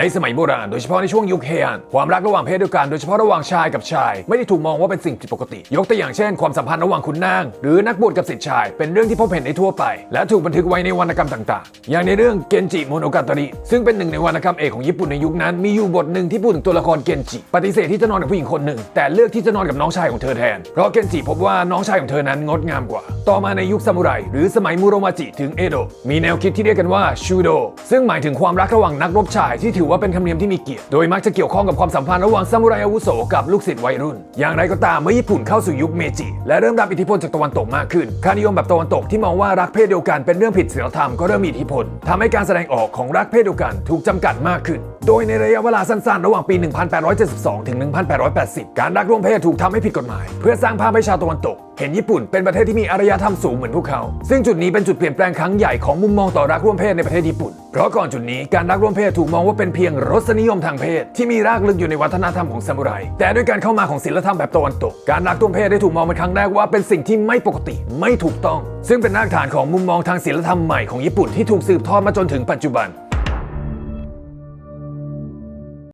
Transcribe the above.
ในสมัยโบราณโดยเฉพาะในช่วงยุคเฮอันความรักระหว่างเพศเดียวกันโดยเฉพาะระหว่างชายกับชาย ไม่ได้ถูกมองว่าเป็นสิ่งผิดปกติ ยกตัวอย่างเช่น ความสัมพันธ์ระหว่างขุนนาง หรือนักบวชกับศิษย์ชาย เป็นเรื่องที่พบเห็นได้ทั่วไป และถูกบันทึกไว้ในวรรณกรรมต่างๆ อย่างในเรื่องเกนจิโมโนกาตาริซึ่งเป็นหนึ่งในวรรณกรรมเอกของญี่ปุ่นในยุคนั้นมีอยู่บทหนึ่งที่พูดถึงตัวละครเกนจิปฏิเสธที่จะนอนกับผู้หญิงคนหนึ่ง แต่เลือกที่จะนอนกับน้องชายของเธอแทนเพราะเกนจิพบว่าน้องชายของเธอนั้นงดงามกว่า ต่อมาในยุคซามูไรหรือสมัยมูโรมาจิถึงเอโดะมีแนวคิดที่เรียกกันว่าชูโดซึ่งหมายถึงความรักระหว่างนักรบชายที่ถือว่าเป็นธรรมเนียมที่มีเกียรติ โดยมักจะเกี่ยวข้องกับความสัมพันธ์ระหว่างซามูไรอาวุโสกับลูกศิษย์วัยรุ่น อย่างไรก็ตามเมื่อญี่ปุ่นเข้าสู่ยุคเมจิ และเริ่มรับอิทธิพลจากตะวันตกมากขึ้น ค่านิยมแบบตะวันตกที่มองว่ารักเพศเดียวกันเป็นเรื่องผิดศีลธรรมก็เริ่มมีอิทธิพลทำให้การแสดงออกของรักเพศเดียวกันถูกจำกัดมากขึ้น โดยในระยะเวลาสั้นๆ ระหว่างปี 1872 ถึง 1880 การรักร่วมเพศถูกทำให้ผิดกฎหมาย เพื่อสร้างภาพให้ชาวตะวันตก เห็นญี่ปุ่นเป็นประเทศที่มีอารยธรรมสูงเหมือนพวกเขา ซึ่งจุดนี้เป็นจุดเปลี่ยนแปลงครั้งใหญ่ของมุมมองต่อรักร่วมเพศในประเทศญี่ปุ่น เพราะก่อนจุดนี้การรักร่วมเพศถูกมองว่าเป็นเพียงรสนิยมทางเพศ ที่มีรากลึกอยู่ในวัฒนธรรมของซามูไร แต่ด้วยการเข้ามาของศิลธรรมแบบตะวันตก การรักร่วมเพศได้ถูกมองเป็นครั้งแรกว่าเป็นสิ่งที่ไม่ปกติไม่ถูกต้อง ซึ่งเป็นรากฐานของมุมมองทางศิลธรรมใหม่ของญี่ปุ่นที่ถูกสืบทอดมาจนถึงปัจจุบัน